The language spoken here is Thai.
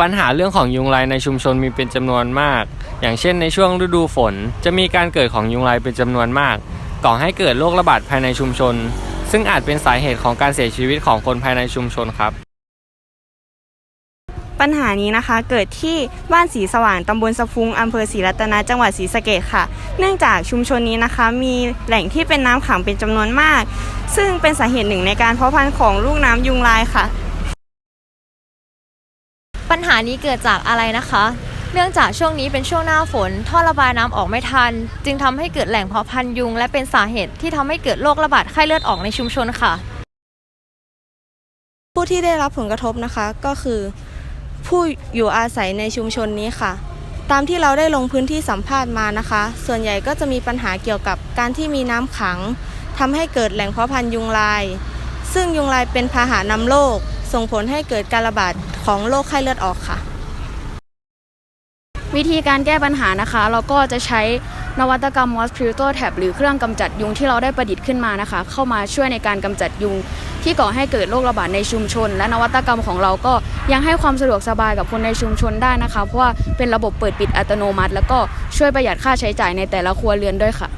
ปัญหาเรื่องของยุงลายในชุมชนมีเป็นจำนวนมาก อย่างเช่นในช่วงฤดูฝน จะมีการเกิดของยุงลายเป็นจำนวนมาก ก่อให้เกิดโรคระบาดภายในชุมชน ซึ่งอาจเป็นสาเหตุของการเสียชีวิตของคนภายในชุมชนครับ ปัญหานี้นะคะเกิดที่บ้านสีสว่างตำบลสะพุงอำเภอศรีรัตนะจังหวัดศรีสะเกษค่ะ เนื่องจากชุมชนนี้นะคะ มีแหล่งที่เป็นน้ำขังเป็นจำนวนมาก ซึ่งเป็นสาเหตุหนึ่งในการเพาะพันธุ์ของลูกน้ำยุงลายค่ะ ปัญหานี้เกิดจากอะไรนะคะ เนื่องจากช่วงนี้เป็นช่วงหน้าฝน ท่อระบายน้ำออกไม่ทัน จึงทำให้เกิดแหล่งเพาะพันธุ์ยุง และเป็นสาเหตุที่ทำให้เกิดโรคระบาดไข้เลือดออกในชุมชนค่ะ ผู้ที่ได้รับผลกระทบนะคะก็คือ ผู้อยู่อาศัยในชุมชนนี้ค่ะตามที่เราได้ลงพื้นที่สัมภาษณ์มานะคะ ส่วนใหญ่ก็จะมีปัญหาเกี่ยวกับการที่มีน้ำขังทำให้เกิดแหล่งเพาะพันธุ์ยุงลาย ซึ่งยุงลายเป็นพาหะนำโรค ส่งผลให้เกิดการระบาดของโรคไข้เลือดออกค่ะ วิธีการแก้ปัญหานะคะ เราก็จะใช้นวัตกรรม Mosquito Tab หรือเครื่องกำจัดยุงที่เราได้ประดิษฐ์ขึ้นมานะคะ เข้ามาช่วยในการกำจัดยุง ที่ก่อให้เกิดโรคระบาดในชุมชน และนวัตกรรมของเราก็ยังให้ความสะดวกสบายกับคนในชุมชนได้นะคะ เพราะว่าเป็นระบบเปิดปิดอัตโนมัติ แล้วก็ช่วยประหยัดค่าใช้จ่ายในแต่ละครัวเรือนด้วยค่ะ